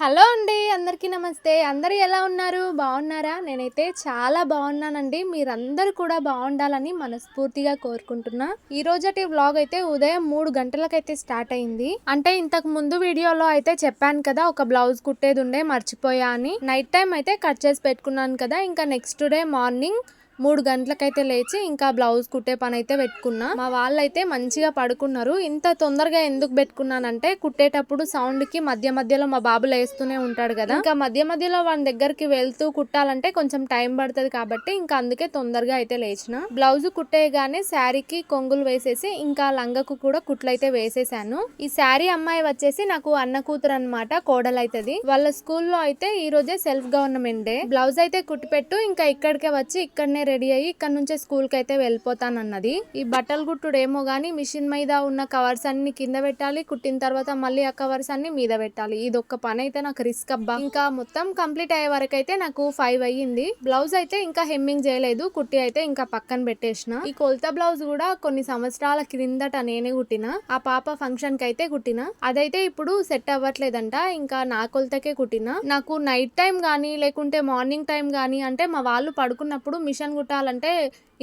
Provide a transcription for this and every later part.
Hello అండి అందరికీ నమస్తే. అందరూ ఎలా ఉన్నారు? బాగున్నారా? నేనైతే చాలా బాగున్నానండి. మీరందరూ కూడా బాగుండాలని మనస్ఫూర్తిగా కోరుకుంటున్నా. ఈ రోజటి వ్లాగ్ అయితే ఉదయం మూడు గంటలకైతే స్టార్ట్ అయింది. అంటే ఇంతకు ముందు వీడియోలో అయితే చెప్పాను కదా ఒక బ్లౌజ్ కుట్టేది ఉండే మర్చిపోయా అని. నైట్ టైం అయితే కట్ చేసి పెట్టుకున్నాను కదా ఇంకా నెక్స్ట్ డే మార్నింగ్ మూడు గంటలకైతే లేచి ఇంకా బ్లౌజ్ కుట్టే పని అయితే పెట్టుకున్నా. మా వాళ్ళైతే మంచిగా పడుకున్నారు. ఇంత తొందరగా ఎందుకు పెట్టుకున్నానంటే కుట్టేటప్పుడు సౌండ్కి మధ్య మధ్యలో మా బాబు లేస్తూనే ఉంటాడు కదా. ఇంకా మధ్య మధ్యలో వాని దగ్గరికి వెళ్తూ కుట్టాలంటే కొంచెం టైం పడుతుంది కాబట్టి ఇంకా అందుకే తొందరగా అయితే లేచిన. బ్లౌజ్ కుట్టేయగానే శారీకి కొంగులు వేసేసి ఇంకా లంగకు కూడా కుట్లు అయితే వేసేసాను. ఈ శారీ అమ్మాయి వచ్చేసి నాకు అన్న కూతురు అనమాట కోడలు వాళ్ళ స్కూల్లో అయితే ఈ రోజే సెల్ఫ్ గవర్నమెంట్. డే బ్లౌజ్ అయితే కుట్టిపెట్టు ఇంకా ఇక్కడికే వచ్చి ఇక్కడనే రెడీ అయ్యి ఇక్కడ నుంచే స్కూల్కి అయితే వెళ్ళిపోతానన్నది. ఈ బట్టలు కుట్టుడేమో కానీ మిషన్ మీద ఉన్న కవర్స్ అన్ని కింద పెట్టాలి కుట్టిన తర్వాత మళ్ళీ ఆ కవర్స్ అన్ని మీద పెట్టాలి. ఇది ఒక్క పని అయితే నాకు రిస్క్ అబ్బా. ఇంకా మొత్తం కంప్లీట్ అయ్యే వరకు అయితే నాకు ఫైవ్ అయ్యింది. బ్లౌజ్ అయితే ఇంకా హెమ్మింగ్ చేయలేదు కుట్టి అయితే ఇంకా పక్కన పెట్టేసిన. ఈ కొలత బ్లౌజ్ కూడా కొన్ని సంవత్సరాల క్రిందట నేనే కుట్టిన. ఆ పాప ఫంక్షన్కి అయితే కుట్టిన. అదైతే ఇప్పుడు సెట్ అవ్వట్లేదంట ఇంకా నా కొలతకే కుట్టిన. నాకు నైట్ టైం గానీ లేకుంటే మార్నింగ్ టైం గానీ అంటే మా వాళ్ళు పడుకున్నప్పుడు మిషన్ కుట్టాలంటే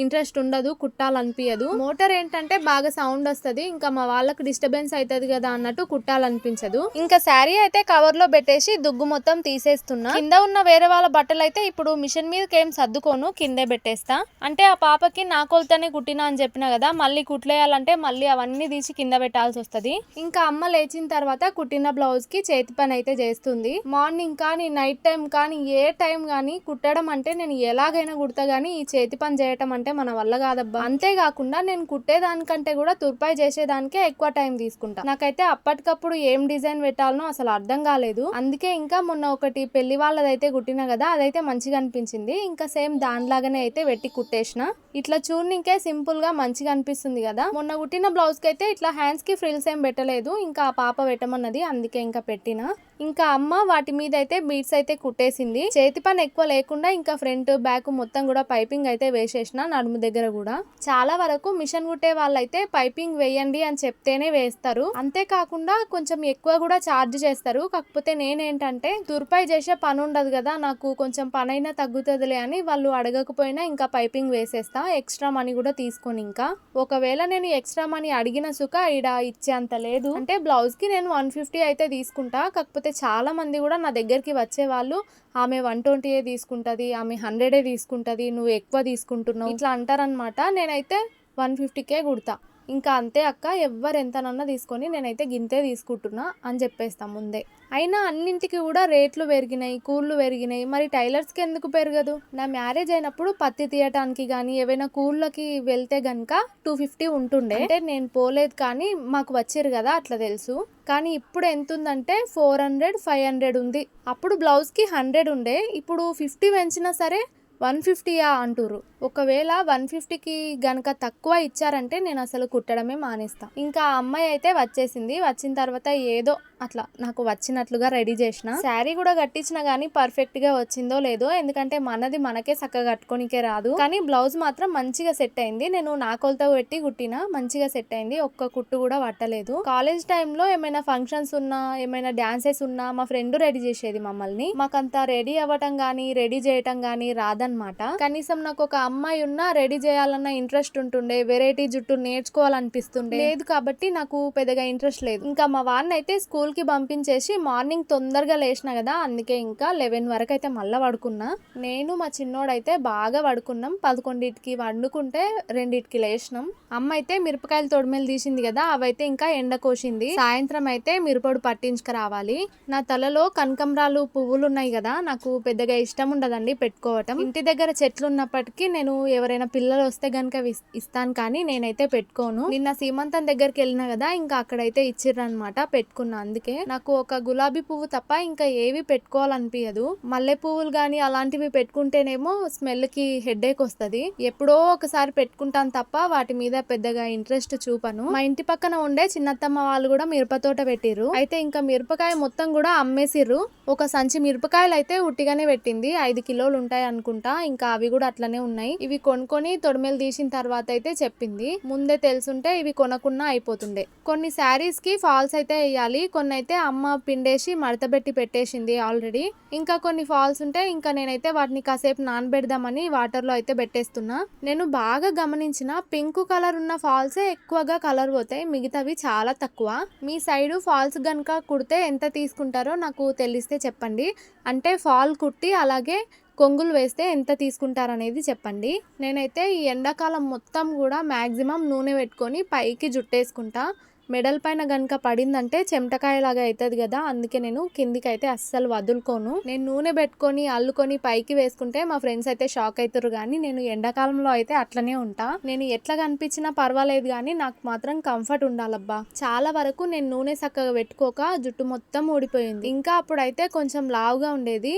ఇంట్రెస్ట్ ఉండదు కుట్టాలనిపించదు మోటార్ ఏంటంటే బాగా సౌండ్ వస్తుంది ఇంకా మా వాళ్ళకి డిస్టర్బెన్స్ అవుతుంది కదా అన్నట్టు కుట్టాలనిపించదు. ఇంకా శారీ అయితే కవర్లో పెట్టేసి దుగ్గు మొత్తం తీసేస్తున్నా. కింద ఉన్న వేరే వాళ్ళ బట్టలు అయితే ఇప్పుడు మిషన్ మీదకి ఏం సర్దుకోను కిందే పెట్టేస్తా. అంటే ఆ పాపకి నా కొలతనే కుట్టినా అని చెప్పిన కదా మళ్ళీ కుట్లేయాలంటే మళ్ళీ అవన్నీ తీసి కింద పెట్టాల్సి వస్తుంది ఇంకా అమ్మ లేచిన తర్వాత కుట్టిన బ్లౌజ్కి చేతి పని అయితే చేస్తుంది. మార్నింగ్ కానీ నైట్ టైం కానీ ఏ టైం కానీ కుట్టడం అంటే నేను ఎలాగైనా కుడతా గానీ ఈ చేతి పని చేయటం అంటే అంటే మన వల్ల కాదబ్బా. అంతేకాకుండా నేను కుట్టేదానికంటే కూడా తుర్పాయి చేసేదానికే ఎక్కువ టైం తీసుకుంటా. నాకైతే అప్పటికప్పుడు ఏం డిజైన్ పెట్టాలనో అసలు అర్థం కాలేదు. అందుకే ఇంకా మొన్న ఒకటి పెళ్ళి వాళ్ళదైతే కుట్టిన కదా అదైతే మంచిగా అనిపించింది. ఇంకా సేమ్ దానిలాగానే అయితే పెట్టి కుట్టేసిన. ఇట్లా చూడనికే సింపుల్గా మంచిగా అనిపిస్తుంది కదా. మొన్న కుట్టిన బ్లౌజ్కి అయితే ఇట్లా హ్యాండ్స్కి ఫ్రిల్స్ ఏం పెట్టలేదు. ఇంకా ఆ పాప పెట్టమన్నది అందుకే ఇంకా పెట్టిన. ఇంకా అమ్మ వాటి మీద అయితే బీట్స్ అయితే కుట్టేసింది. చేతి పని ఎక్కువ లేకుండా ఇంకా ఫ్రంట్ బ్యాక్ మొత్తం కూడా పైపింగ్ అయితే వేసేసిన నడుము దగ్గర కూడా. చాలా వరకు మిషన్ కుట్టే వాళ్ళైతే పైపింగ్ వేయండి అని చెప్తేనే వేస్తారు. అంతేకాకుండా కొంచెం ఎక్కువ కూడా ఛార్జ్ చేస్తారు. కాకపోతే నేనేంటంటే తుర్పాయి చేసే పని ఉండదు కదా నాకు కొంచెం పని అయినా తగ్గుతుందిలే అని వాళ్ళు అడగకపోయినా ఇంకా పైపింగ్ వేసేస్తా ఎక్స్ట్రా మనీ కూడా తీసుకొని ఇంకా. ఒకవేళ నేను ఎక్స్ట్రా మనీ అడిగిన సుఖ ఇడ ఇచ్చేంత లేదు. అంటే బ్లౌజ్కి నేను వన్ ఫిఫ్టీ అయితే తీసుకుంటా కాకపోతే చాలా మంది కూడా నా దగ్గరికి వచ్చే వాళ్ళు ఆమె వన్ ట్వంటీయే తీసుకుంటుంది ఆమె హండ్రెడే తీసుకుంటుంది నువ్వు ఎక్కువ తీసుకుంటున్నావు ఇట్లా అంటారనమాట నేనైతే వన్ ఫిఫ్టీకే కుడతా. ఇంకా అంతే అక్క ఎవ్వరు ఎంతనన్నా తీసుకొని నేనైతే గింతే తీసుకుంటున్నా అని చెప్పేస్తాం ముందే. అయినా అన్నింటికి కూడా రేట్లు పెరిగినాయి కూళ్ళు పెరిగినాయి. మరి టైలర్స్కి ఎందుకు పెరగదు? నా మ్యారేజ్ అయినప్పుడు పత్తి తీయటానికి కానీ ఏవైనా కూళ్ళకి వెళ్తే గనక టూ ఫిఫ్టీ ఉంటుండే. అంటే నేను పోలేదు కానీ మాకు వచ్చారు కదా అట్లా తెలుసు. కానీ ఇప్పుడు ఎంత ఉందంటే ఫోర్ హండ్రెడ్ ఫైవ్ హండ్రెడ్ ఉంది. అప్పుడు బ్లౌజ్కి హండ్రెడ్ ఉండే. ఇప్పుడు ఫిఫ్టీ పెంచినా సరే వన్ ఫిఫ్టీయా అంటుర్రు. ఒకవేళ వన్ ఫిఫ్టీకి గనక తక్కువ ఇచ్చారంటే నేను అసలు కుట్టడమే మానేస్తా. ఇంకా ఆ అమ్మాయి అయితే వచ్చేసింది. వచ్చిన తర్వాత ఏదో అట్లా నాకు వచ్చినట్లుగా రెడీ చేసిన. శారీ కూడా కట్టించిన గానీ పర్ఫెక్ట్గా వచ్చిందో లేదో ఎందుకంటే మనది మనకే చక్కగా కట్టుకోనికే రాదు. కానీ బ్లౌజ్ మాత్రం మంచిగా సెట్ అయింది. నేను నా కొలత పెట్టి కుట్టిన మంచిగా సెట్ అయింది. ఒక్క కుట్టు కూడా పట్టలేదు. కాలేజ్ టైంలో ఏమైనా ఫంక్షన్స్ ఉన్నా ఏమైనా డాన్సెస్ ఉన్నా మా ఫ్రెండ్ రెడీ చేసేది మమ్మల్ని. మాకంతా రెడీ అవ్వటం గానీ రెడీ చేయటం గానీ రాదనమాట కనీసం నాకు ఒక అమ్మాయి ఉన్నా రెడీ చేయాలన్న ఇంట్రెస్ట్ ఉంటుండే వెరైటీ జుట్టు నేర్చుకోవాలనిపిస్తుండే. లేదు కాబట్టి నాకు పెద్దగా ఇంట్రెస్ట్ లేదు. ఇంకా మా వాడిని అయితే స్కూల్ స్కూల్కి పంపించేసి మార్నింగ్ తొందరగా లేచిన కదా అందుకే ఇంకా లెవెన్ వరకు అయితే మళ్ళీ పడుకున్నా. నేను మా చిన్నోడైతే బాగా పడుకున్నాం. పదకొండింటికి వండుకుంటే రెండింటికి లేచినాం. అమ్మ అయితే మిరపకాయలు తొడిమేలు తీసింది కదా అవైతే ఇంకా ఎండ కోసింది. సాయంత్రం అయితే మిరపొడి పట్టించుకురావాలి. నా తలలో కనకంబరాలు పువ్వులు ఉన్నాయి కదా నాకు పెద్దగా ఇష్టం ఉండదండి పెట్టుకోవటం. ఇంటి దగ్గర చెట్లు ఉన్నప్పటికీ నేను ఎవరైనా పిల్లలు వస్తే గనక ఇస్తాను కానీ నేనైతే పెట్టుకోను. నిన్న సీమంతం దగ్గరికి వెళ్ళినా కదా ఇంకా అక్కడైతే ఇచ్చిర్రు అనమాట పెట్టుకున్నాను అందుకే నాకు ఒక గులాబీ పువ్వు తప్ప ఇంకా ఏవి పెట్టుకోవాలనిపించదు మల్లె పువ్వులు గానీ అలాంటివి పెట్టుకుంటేనేమో స్మెల్కి హెడేక్ వస్తుంది. ఎప్పుడో ఒకసారి పెట్టుకుంటాను తప్ప వాటి మీద పెద్దగా ఇంట్రెస్ట్ చూపను. మా ఇంటి పక్కన ఉండే చిన్నత్తమ్మ వాళ్ళు కూడా మిరప తోట పెట్టిర్రు. అయితే ఇంకా మిరపకాయ మొత్తం కూడా అమ్మేసిర్రు. ఒక సంచి మిరపకాయలు అయితే ఉట్టిగానే పెట్టింది. ఐదు కిలోలు ఉంటాయి అనుకుంటా. ఇంకా అవి కూడా అట్లనే ఉన్నాయి. ఇవి కొనుక్కొని తొడిమెలు తీసిన తర్వాత అయితే చెప్పింది. ముందే తెలుసుంటే ఇవి కొనకున్నా అయిపోతుండే. కొన్ని శారీస్కి ఫాల్స్ అయితే వేయాలి కొన్ని కొన్ని అయితే అమ్మ పిండేసి మడతబెట్టి పెట్టేసింది ఆల్రెడీ. ఇంకా కొన్ని ఫాల్స్ ఉంటే ఇంకా నేనైతే వాటిని కాసేపు నానబెడదామని వాటర్లో అయితే పెట్టేస్తున్నా. నేను బాగా గమనించిన పింక్ కలర్ ఉన్న ఫాల్సే ఎక్కువగా కలర్ పోతాయి మిగతావి చాలా తక్కువ. మీ సైడ్ ఫాల్స్ కనుక కుడితే ఎంత తీసుకుంటారో నాకు తెలిస్తే చెప్పండి. అంటే ఫాల్ కుట్టి అలాగే కొంగులు వేస్తే ఎంత తీసుకుంటారనేది చెప్పండి. నేనైతే ఈ ఎండాకాలం మొత్తం కూడా మ్యాక్సిమం నూనె పెట్టుకొని పైకి జుట్టేసుకుంటా. మెడల్ పైన కనుక పడిందంటే చెమటకాయలాగా అవుతుంది కదా అందుకే నేను కిందికి అయితే అస్సలు వదులుకోను. నేను నూనె పెట్టుకొని అల్లుకొని పైకి వేసుకుంటే మా ఫ్రెండ్స్ అయితే షాక్ అవుతారు కానీ నేను ఎండాకాలంలో అయితే అట్లనే ఉంటా. నేను ఎట్లా కనిపించినా పర్వాలేదు కానీ నాకు మాత్రం కంఫర్ట్ ఉండాలబ్బా. చాలా వరకు నేను నూనె చక్కగా పెట్టుకోక జుట్టు మొత్తం ఊడిపోయింది. ఇంకా అప్పుడైతే కొంచెం లావుగా ఉండేది.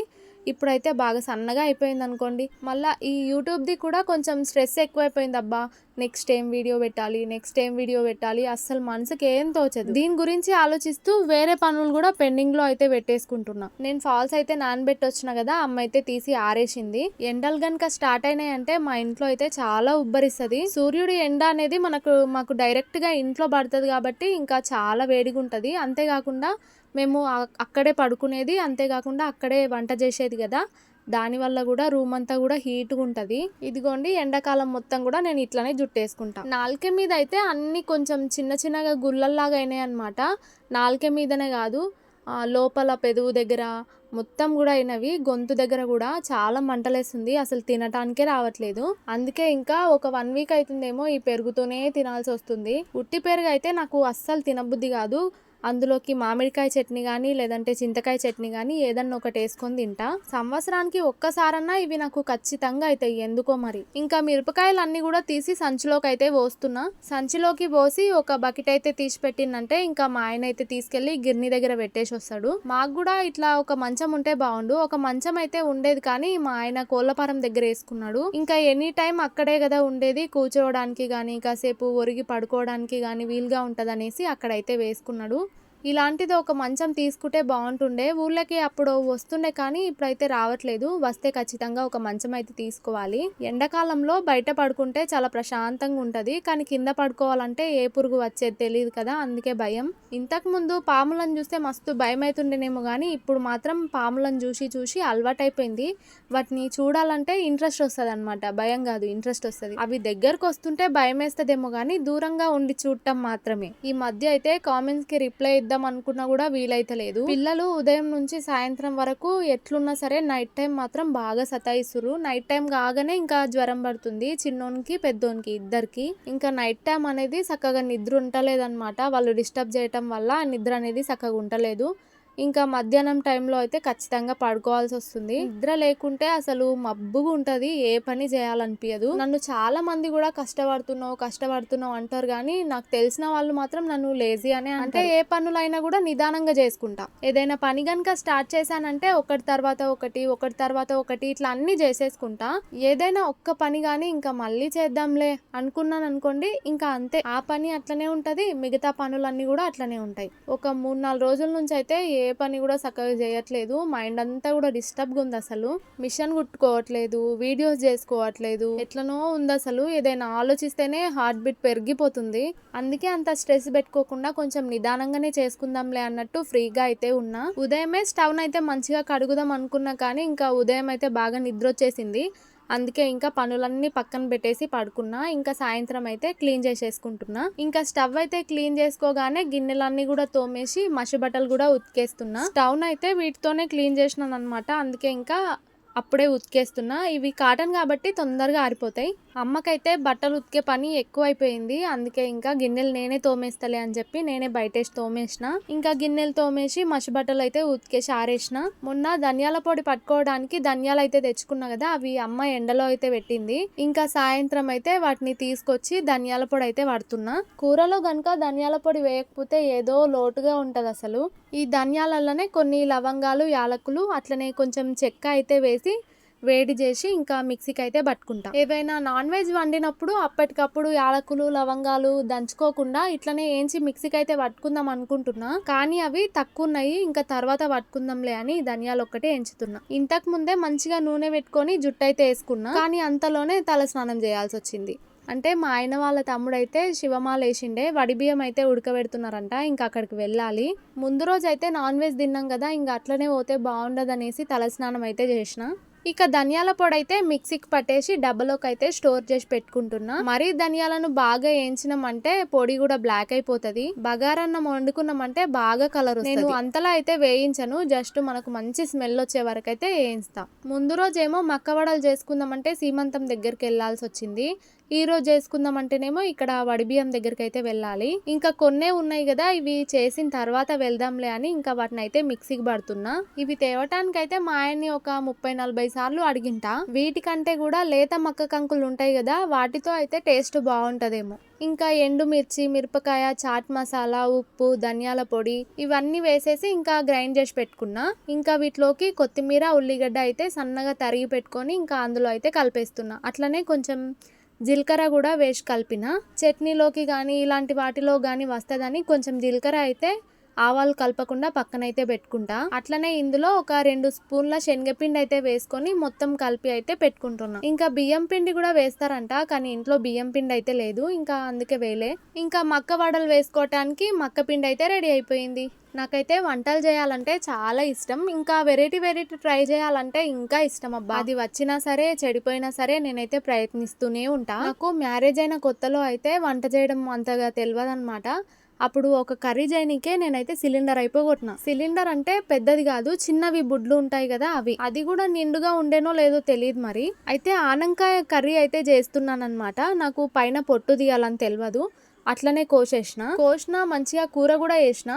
ఇప్పుడైతే బాగా సన్నగా అయిపోయింది అనుకోండి మళ్ళీ ఈ యూట్యూబ్ది కూడా కొంచెం స్ట్రెస్ ఎక్కువైపోయింది అబ్బా. నెక్స్ట్ ఏం వీడియో పెట్టాలి? నెక్స్ట్ ఏం వీడియో పెట్టాలి? అస్సలు మనసుకి ఏం తోచదు. దీని గురించి ఆలోచిస్తూ వేరే పనులు కూడా పెండింగ్లో అయితే పెట్టేసుకుంటున్నా. నేను ఫాల్స్ అయితే నానబెట్టి వచ్చిన కదా అమ్మ అయితే తీసి ఆరేసింది. ఎండలు గనక స్టార్ట్ అయినాయంటే మా ఇంట్లో అయితే చాలా ఉబ్బరిస్తుంది. సూర్యుడి ఎండ అనేది మనకు మాకు డైరెక్ట్గా ఇంట్లో పడుతుంది కాబట్టి ఇంకా చాలా వేడిగా ఉంటుంది అంతేకాకుండా మేము అక్కడే పడుకునేది అంతేకాకుండా అక్కడే వంట చేసేది కదా. దానివల్ల కూడా రూమ్ అంతా కూడా హీట్గా ఉంటుంది. ఇదిగోండి ఎండాకాలం మొత్తం కూడా నేను ఇట్లానే జుట్టేసుకుంటా. నాలుక మీద అయితే అన్ని కొంచెం చిన్న చిన్నగా గుల్లల్లాగా అయినాయి అనమాట నాలుక మీదనే కాదు లోపల పెదవు దగ్గర మొత్తం కూడా అయినవి గొంతు దగ్గర కూడా చాలా మంటలేస్తుంది అసలు తినటానికే రావట్లేదు. అందుకే ఇంకా ఒక వన్ వీక్ అవుతుందేమో ఈ పెరుగుతోనే తినాల్సి వస్తుంది. ఉట్టి పెరుగు అయితే నాకు అస్సలు తినబుద్ధి కాదు. అందులోకి మామిడికాయ చట్నీ కానీ లేదంటే చింతకాయ చట్నీ కానీ ఏదన్నా ఒకటి వేసుకొని తింటా. సంవత్సరానికి ఒక్కసారన్నా ఇవి నాకు ఖచ్చితంగా అవుతాయి ఎందుకో మరి? ఇంకా మిరపకాయలు అన్ని కూడా తీసి సంచిలోకి అయితే పోస్తున్నా. సంచిలోకి పోసి ఒక బకెట్ అయితే తీసి పెట్టిందంటే ఇంకా మా ఆయన అయితే తీసుకెళ్ళి గిర్ని దగ్గర పెట్టేసి వస్తాడు. మాకు కూడా ఇట్లా ఒక మంచం ఉంటే బాగుండు. ఒక మంచం అయితే ఉండేది కానీ మా ఆయన కోళ్ళపారం దగ్గర వేసుకున్నాడు. ఇంకా ఎనీ టైం అక్కడే కదా ఉండేది. కూర్చోవడానికి కానీ కాసేపు ఒరిగి పడుకోవడానికి కానీ వీలుగా ఉంటదనేసి అక్కడైతే వేసుకున్నాడు. ఇలాంటిది ఒక మంచం తీసుకుంటే బాగుంటుండే. ఊళ్ళకి అప్పుడు వస్తుండే కానీ ఇప్పుడైతే రావట్లేదు. వస్తే ఖచ్చితంగా ఒక మంచం అయితే తీసుకోవాలి. ఎండాకాలంలో బయట పడుకుంటే చాలా ప్రశాంతంగా ఉంటుంది. కానీ కింద పడుకోవాలంటే ఏ పురుగు వచ్చేది తెలియదు కదా అందుకే భయం. ఇంతకు ముందు పాములను చూస్తే మస్తు భయం అవుతుండేనేమో కానీ ఇప్పుడు మాత్రం పాములను చూసి చూసి అలవాటైపోయింది. వాటిని చూడాలంటే ఇంట్రెస్ట్ వస్తుంది అనమాట భయం కాదు ఇంట్రెస్ట్ వస్తుంది. అవి దగ్గరకు వస్తుంటే భయం వేస్తుందేమో కానీ దూరంగా ఉండి చూడటం మాత్రమే. ఈ మధ్య అయితే కామెంట్స్కి రిప్లై చేద్దాం అనుకున్నా కూడా వీలైతలేదు పిల్లలు ఉదయం నుంచి సాయంత్రం వరకు ఎట్లున్నా సరే నైట్ టైం మాత్రం బాగా సతాయిస్తురు నైట్ టైం కాగానే ఇంకా జ్వరం పడుతుంది. చిన్నోనికి పెద్దోనికి ఇద్దరికి. ఇంకా నైట్ టైం అనేది చక్కగా నిద్ర ఉండలేదన్నమాట. వాళ్ళు డిస్టర్బ్ చేయటం వల్ల ఆ నిద్ర అనేది చక్కగా ఉండలేదు. ఇంకా మధ్యాహ్నం టైంలో అయితే ఖచ్చితంగా పడుకోవాల్సి వస్తుంది. నిద్ర లేకుంటే అసలు మబ్బుగా ఉంటుంది. ఏ పని చేయాలనిపించదు నన్ను చాలా మంది కూడా కష్టపడుతున్నావు కష్టపడుతున్నావు అంటారు కానీ నాకు తెలిసిన వాళ్ళు మాత్రం నన్ను లేజీ అనే అంటే ఏ పనులైనా కూడా నిదానంగా చేసుకుంటా. ఏదైనా పని కనుక స్టార్ట్ చేశానంటే ఒకటి తర్వాత ఒకటి ఒకటి తర్వాత ఒకటి ఇట్లా అన్ని చేసేసుకుంటా. ఏదైనా ఒక్క పని కానీ ఇంకా మళ్ళీ చేద్దాంలే అనుకున్నాను అనుకోండి ఇంకా అంతే. ఆ పని అట్లనే ఉంటది. మిగతా పనులన్నీ కూడా అట్లనే ఉంటాయి. ఒక మూడు నాలుగు రోజుల నుంచి అయితే ఏ పని కూడా చక్కగా చేయట్లేదు. మైండ్ అంతా కూడా డిస్టర్బ్గా ఉంది అసలు. మిషన్ కుట్టుకోవట్లేదు వీడియోస్ చేసుకోవట్లేదు. ఎట్లనో ఉంది అసలు. ఏదైనా ఆలోచిస్తేనే హార్ట్ బీట్ పెరిగిపోతుంది. అందుకే అంత స్ట్రెస్ పెట్టుకోకుండా కొంచెం నిదానంగానే చేసుకుందాంలే అన్నట్టు ఫ్రీగా అయితే ఉన్నా. ఉదయమే స్టవ్ అయితే మంచిగా కడుగుదాం అనుకున్నా కానీ ఇంకా ఉదయం అయితే బాగా నిద్ర వచ్చేసింది. అందుకే ఇంకా పనులన్నీ పక్కన పెట్టేసి పడుకున్నా. ఇంకా సాయంత్రం అయితే క్లీన్ చేసేసుకుంటున్నా. ఇంకా స్టవ్ అయితే క్లీన్ చేసుకోగానే గిన్నెలన్నీ కూడా తోమేసి మసి బట్టలు కూడా ఉతికేస్తున్నా. స్టవ్ అయితే వీటితోనే క్లీన్ చేసినాను అనమాట అందుకే ఇంకా అప్పుడే ఉతికేస్తున్నా. ఇవి కాటన్ కాబట్టి తొందరగా ఆరిపోతాయి. అమ్మకైతే బట్టలు ఉతికే పని ఎక్కువైపోయింది. అందుకే ఇంకా గిన్నెలు నేనే తోమేస్తలే అని చెప్పి నేనే బయటేసి తోమేసిన. ఇంకా గిన్నెలు తోమేసి మసి బట్టలు అయితే ఉతికేసి ఆరేసిన. మొన్న ధనియాల పొడి పట్టుకోవడానికి ధనియాలు అయితే తెచ్చుకున్నా కదా అవి అమ్మ ఎండలో అయితే పెట్టింది. ఇంకా సాయంత్రం అయితే వాటిని తీసుకొచ్చి ధనియాల పొడి అయితే పడుతున్నా కూరలో గనుక ధనియాల పొడి వేయకపోతే ఏదో లోటుగా ఉంటది అసలు. ఈ ధనియాలలోనే కొన్ని లవంగాలు యాలకులు అట్లనే కొంచెం చెక్క అయితే వేసి వేడి చేసి ఇంకా మిక్సీకి అయితే పట్టుకుంటా. ఏవైనా నాన్ వెజ్ వండినప్పుడు అప్పటికప్పుడు యాలకులు లవంగాలు దంచుకోకుండా ఇట్లనే ఏంచి మిక్సీకి అయితే పట్టుకుందాం అనుకుంటున్నా. కానీ అవి తక్కువ ఉన్నాయి ఇంకా తర్వాత పట్టుకుందాంలే అని ధనియాలు ఒక్కటే ఎంచుతున్నా. ఇంతకు ముందే మంచిగా నూనె పెట్టుకొని జుట్టు అయితే వేసుకున్నా కానీ అంతలోనే తల స్నానం చేయాల్సి వచ్చింది అంటే మా ఆయన వాళ్ళ తమ్ముడైతే శివమాల వేసిండే వడి బియ్యం అయితే ఉడకబెడుతున్నారంట ఇంకా అక్కడికి వెళ్ళాలి. ముందు రోజు అయితే నాన్ వెజ్ తిన్నాం కదా ఇంకా అట్లనే పోతే బాగుండదు అనేసి తలస్నానం అయితే చేసిన. ఇక ధనియాల పొడి అయితే మిక్సీకి పట్టేసి డబ్బలోకి అయితే స్టోర్ చేసి పెట్టుకుంటున్నా. మరీ ధనియాలను బాగా వేయించినామంటే పొడి కూడా బ్లాక్ అయిపోతుంది. బగారన్నం వండుకున్నామంటే బాగా కలర్ నేను అంతలా అయితే వేయించను. జస్ట్ మనకు మంచి స్మెల్ వచ్చే వరకు అయితే వేయిస్తా. ముందు రోజేమో మక్క వడలు చేసుకుందామంటే సీమంతం దగ్గరికి వెళ్ళాల్సి వచ్చింది. ఈ రోజు చేసుకుందామంటేనేమో ఇక్కడ వడిబియ్యం దగ్గరికి అయితే వెళ్ళాలి. ఇంకా కొన్నే ఉన్నాయి కదా ఇవి చేసిన తర్వాత వెళ్దాంలే అని ఇంకా వాటిని అయితే మిక్సీకి పడుతున్నా. ఇవి తేవటానికి అయితే మా ఆయన్ని ఒక ముప్పై నలభై సార్లు అడిగింటా. వీటికంటే కూడా లేత మక్క కంకులు ఉంటాయి కదా వాటితో అయితే టేస్ట్ బాగుంటదేమో. ఇంకా ఎండుమిర్చి మిరపకాయ చాట్ మసాలా ఉప్పు ధనియాల పొడి ఇవన్నీ వేసేసి ఇంకా గ్రైండ్ చేసి పెట్టుకున్నా. ఇంకా వీటిలోకి కొత్తిమీర ఉల్లిగడ్డ అయితే సన్నగా తరిగి పెట్టుకొని ఇంకా అందులో అయితే కలిపేస్తున్నా. అట్లనే కొంచెం జీలకర్ర కూడా వేసి కలిపిన. చట్నీలోకి కానీ ఇలాంటి వాటిలో కానీ వస్తుందని కొంచెం జీలకర్ర అయితే ఆవాలు కలపకుండా పక్కనైతే పెట్టుకుంటా. అట్లనే ఇందులో ఒక రెండు స్పూన్ల శనగపిండి అయితే వేసుకొని మొత్తం కలిపి అయితే పెట్టుకుంటున్నా. ఇంకా బియ్యం పిండి కూడా వేస్తారంట కానీ ఇంట్లో బియ్యం పిండి అయితే లేదు ఇంకా అందుకే వేలే ఇంకా మక్క వడలు వేసుకోవటానికి మక్క పిండి అయితే రెడీ అయిపోయింది. నాకైతే వంటలు చేయాలంటే చాలా ఇష్టం. ఇంకా వెరైటీ వెరైటీ ట్రై చేయాలంటే ఇంకా ఇష్టం అబ్బా. అది వచ్చినా సరే చెడిపోయినా సరే నేనైతే ప్రయత్నిస్తూనే ఉంటా. నాకు మ్యారేజ్ అయిన కొత్తలో అయితే వంట చేయడం అంతగా తెలియదు అనమాట అప్పుడు ఒక కర్రీ చేయనికే నేనైతే సిలిండర్ అయిపోగొట్టిన. సిలిండర్ అంటే పెద్దది కాదు చిన్నవి బుడ్లు ఉంటాయి కదా అవి. అది కూడా నిండుగా ఉండేనో లేదో తెలియదు మరి. అయితే ఆనంకాయ కర్రీ అయితే చేస్తున్నాను అనమాట నాకు పైన పొట్టు తీయాలని తెలియదు అట్లనే కోసేసిన. కోసిన మంచిగా కూర కూడా వేసిన.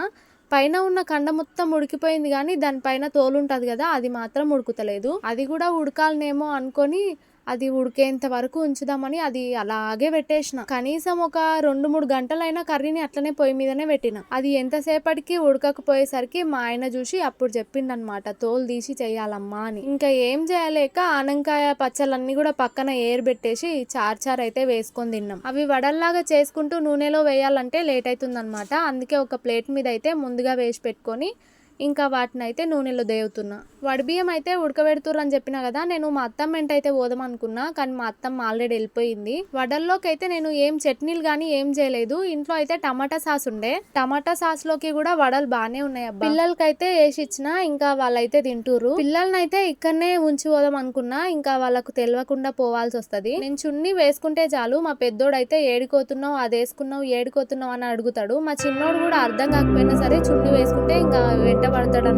పైన ఉన్న కండ మొత్తం ఉడికిపోయింది కానీ దానిపైన తోలు ఉంటుంది కదా అది మాత్రం ఉడుకుతలేదు. అది కూడా ఉడకాలనేమో అనుకొని అది ఉడికేంత వరకు ఉంచుదామని అది అలాగే పెట్టేసిన. కనీసం ఒక రెండు మూడు గంటలైనా కర్రీని అట్లనే పొయ్యి మీదనే పెట్టిన. అది ఎంతసేపటికి ఉడకకపోయేసరికి మా ఆయన చూసి అప్పుడు చెప్పిండనమాట తోలు తీసి చేయాలమ్మా అని. ఇంకా ఏం చేయలేక ఆనంకాయ పచ్చలన్నీ కూడా పక్కన ఏర్ పెట్టేసి చార్ చార్ అయితే వేసుకొని తిన్నాం. అవి వడల్లాగా చేసుకుంటూ నూనెలో వేయాలంటే లేట్ అవుతుందన్నమాట అందుకే ఒక ప్లేట్ మీద అయితే ముందుగా వేసి పెట్టుకొని ఇంకా వాటిని అయితే నూనెలో దేవుతున్నా వడిబియ్యం అయితే ఉడకబెడుతుర్రు అని చెప్పిన కదా నేను మా అత్తమ్మ వెంట అయితే పోదాం అనుకున్నా కానీ మా అత్తమ్మ ఆల్రెడీ వెళ్ళిపోయింది. వడల్లోకి అయితే నేను ఏం చట్నీలు కానీ ఏం చేయలేదు. ఇంట్లో అయితే టమాటా సాస్ ఉండే. టమాటా సాస్లోకి కూడా వడలు బాగానే ఉన్నాయి అబ్బా. పిల్లలకైతే వేసి ఇచ్చిన ఇంకా వాళ్ళైతే తింటుర్రు. పిల్లల్ని అయితే ఇక్కడనే ఉంచి పోదాం అనుకున్నా ఇంకా వాళ్ళకు తెలియకుండా పోవాల్సి వస్తుంది. నేను చున్నీ వేసుకుంటే చాలు మా పెద్దోడైతే ఏడుకోతున్నావు అది వేసుకున్నావు ఏడుకోతున్నావు అని అడుగుతాడు. మా చిన్నోడు కూడా అర్థం కాకపోయినా సరే చున్నీ వేసుకుంటే ఇంకా వెంట పడతాడు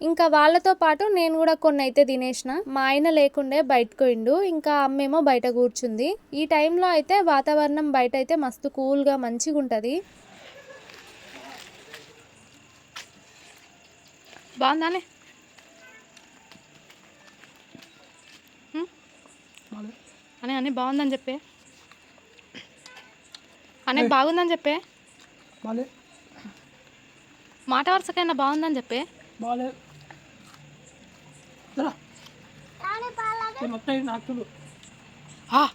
ఇంకా వాళ్ళతో పాటు నేను కూడా కొన్ని అయితే తినేసిన మా ఆయన లేకుండే బయటకు పోయిండు ఇంకా అమ్మేమో బయట కూర్చుంది. ఈ టైంలో అయితే వాతావరణం బయట అయితే మస్తు కూల్గా మంచిగా ఉంటుంది బాగుందానే అని అని బాగుందని చెప్పే. అనే బాగుందని చెప్పే. మాట వరుసకైనా బాగుందని చెప్పే. ఈ మొత్తం నాకులు. ఆ,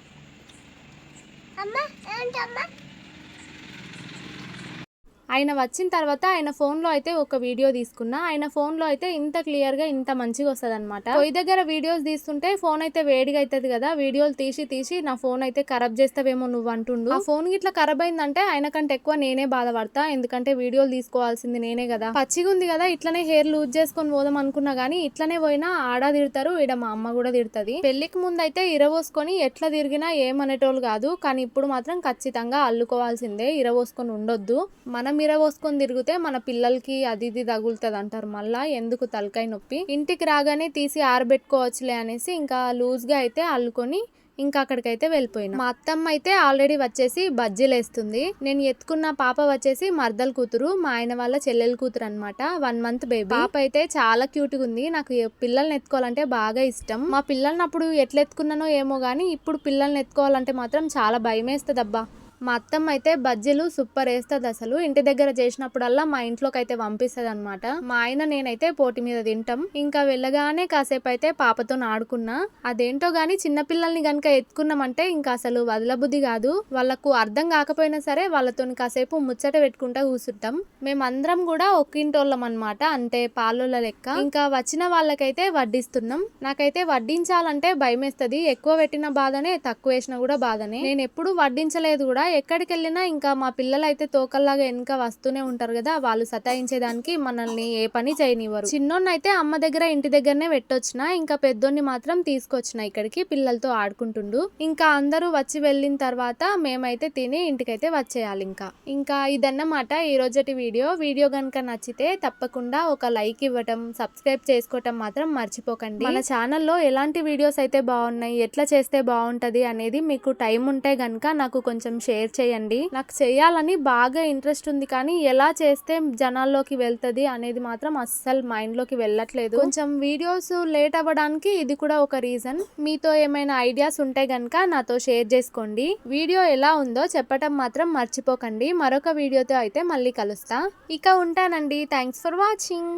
ఆయన వచ్చిన తర్వాత ఆయన ఫోన్లో అయితే ఒక వీడియో తీసుకున్నా. ఆయన ఫోన్లో అయితే ఇంత క్లియర్గా ఇంత మంచిగా వస్తుంది అనమాట పొయ్యి దగ్గర వీడియోస్ తీస్తుంటే ఫోన్ అయితే వేడిగా అవుతుంది కదా. వీడియోలు తీసి తీసి నా ఫోన్ అయితే ఖరాబ్ చేస్తావేమో నువ్వు అంటుండు. ఆ ఫోన్ ఇట్లా ఖరాబ్ అయిందంటే ఆయన కంటే ఎక్కువ నేనే బాధపడతా. ఎందుకంటే వీడియోలు తీసుకోవాల్సింది నేనే కదా. పచ్చిగా ఉంది కదా ఇట్లనే హెయిర్ లూజ్ చేసుకొని పోదాం అనుకున్నా కానీ ఇట్లనే పోయినా ఆడ తిడతారు ఈడ మా అమ్మ కూడా తిడుతుంది. పెళ్ళికి ముందు అయితే ఇరవోసుకొని ఎట్లా తిరిగినా ఏమనేటోళ్ళు కాదు. కానీ ఇప్పుడు మాత్రం ఖచ్చితంగా అల్లుకోవాల్సిందే ఇరవోసుకొని ఉండొద్దు. మనం ఇరవోసుకొని తిరిగితే మన పిల్లలకి అది ఇది తగులుతుంది అంటారు మళ్ళా ఎందుకు తలకాయ నొప్పి? ఇంటికి రాగానే తీసి ఆరబెట్టుకోవచ్చులే అనేసి ఇంకా లూజ్గా అయితే అల్లుకొని ఇంకా అక్కడికైతే వెళ్ళిపోయినా. మా అత్తమ్మ అయితే ఆల్రెడీ వచ్చేసి బజ్జీలు వేస్తుంది. నేను ఎత్తుకున్న పాప వచ్చేసి మర్దల కూతురు మా ఆయన వాళ్ళ చెల్లెల కూతురు అనమాట వన్ మంత్ బేబీ పాప అయితే చాలా క్యూట్గా ఉంది. నాకు పిల్లల్ని ఎత్తుకోవాలంటే బాగా ఇష్టం. మా పిల్లల్ని అప్పుడు ఎట్లా ఎత్తుకున్నానో ఏమో గానీ ఇప్పుడు పిల్లల్ని ఎత్తుకోవాలంటే మాత్రం చాలా భయం వేస్తుంది అబ్బా మా అత్తమ్మ అయితే బజ్జీలు సూపర్ వేస్తుంది అసలు. ఇంటి దగ్గర చేసినప్పుడల్లా మా ఇంట్లోకి అయితే పంపిస్తుంది అనమాట మా ఆయన నేనైతే పోటీ మీద తింటాం. ఇంకా వెళ్ళగానే కాసేపు అయితే పాపతో ఆడుకున్నా. అదేంటో గానీ చిన్నపిల్లల్ని గనక ఎత్తుకున్నామంటే ఇంకా అసలు వదలబుద్ధి కాదు. వాళ్ళకు అర్థం కాకపోయినా సరే వాళ్ళతో కాసేపు ముచ్చట పెట్టుకుంటా కూర్చుంటాం మేమందరం కూడా ఒక్కింటోళ్ళం అనమాట అంటే పాలోళ్ళ లెక్క. ఇంకా వచ్చిన వాళ్ళకైతే వడ్డిస్తున్నాం. నాకైతే వడ్డించాలంటే భయమేస్తుంది. ఎక్కువ పెట్టిన బాధనే తక్కువ వేసినా కూడా బాధనే. నేను ఎప్పుడు వడ్డించలేదు కూడా. ఎక్కడికి వెళ్ళినా ఇంకా మా పిల్లలు అయితే తోకల్లాగా వెనుక వస్తూనే ఉంటారు కదా వాళ్ళు సతాయించేదానికి మనల్ని ఏ పని చేయనివ్వరు. చిన్నోన్న అయితే అమ్మ దగ్గర ఇంటి దగ్గరనే పెట్టొచ్చిన ఇంకా పెద్దోన్ని మాత్రం తీసుకొచ్చిన ఇక్కడికి పిల్లలతో ఆడుకుంటుండు. ఇంకా అందరూ వచ్చి వెళ్ళిన తర్వాత మేమైతే తిని ఇంటికైతే వచ్చేయాలి ఇంకా. ఇంకా ఇదన్నమాట ఈ రోజటి వీడియో. వీడియో కనుక నచ్చితే తప్పకుండా ఒక లైక్ ఇవ్వటం సబ్స్క్రైబ్ చేసుకోవటం మాత్రం మర్చిపోకండి. మన ఛానల్లో ఎలాంటి వీడియోస్ అయితే బాగున్నాయి ఎట్లా చేస్తే బాగుంటుంది అనేది మీకు టైం ఉంటే కనుక నాకు కొంచెం షేర్ షేర్ చేయండి. నాకు చేయాలని బాగా ఇంట్రెస్ట్ ఉంది కానీ ఎలా చేస్తే జనాల్లోకి వెళ్తుంది అనేది మాత్రం అస్సలు మైండ్లోకి వెళ్ళట్లేదు. కొంచెం వీడియోస్ లేట్ అవ్వడానికి ఇది కూడా ఒక రీజన్. మీతో ఏమైనా ఐడియాస్ ఉంటే గనక నాతో షేర్ చేసుకోండి. వీడియో ఎలా ఉందో చెప్పటం మాత్రం మర్చిపోకండి. మరొక వీడియోతో అయితే మళ్ళీ కలుస్తా. ఇక ఉంటానండి. Thanks for watching.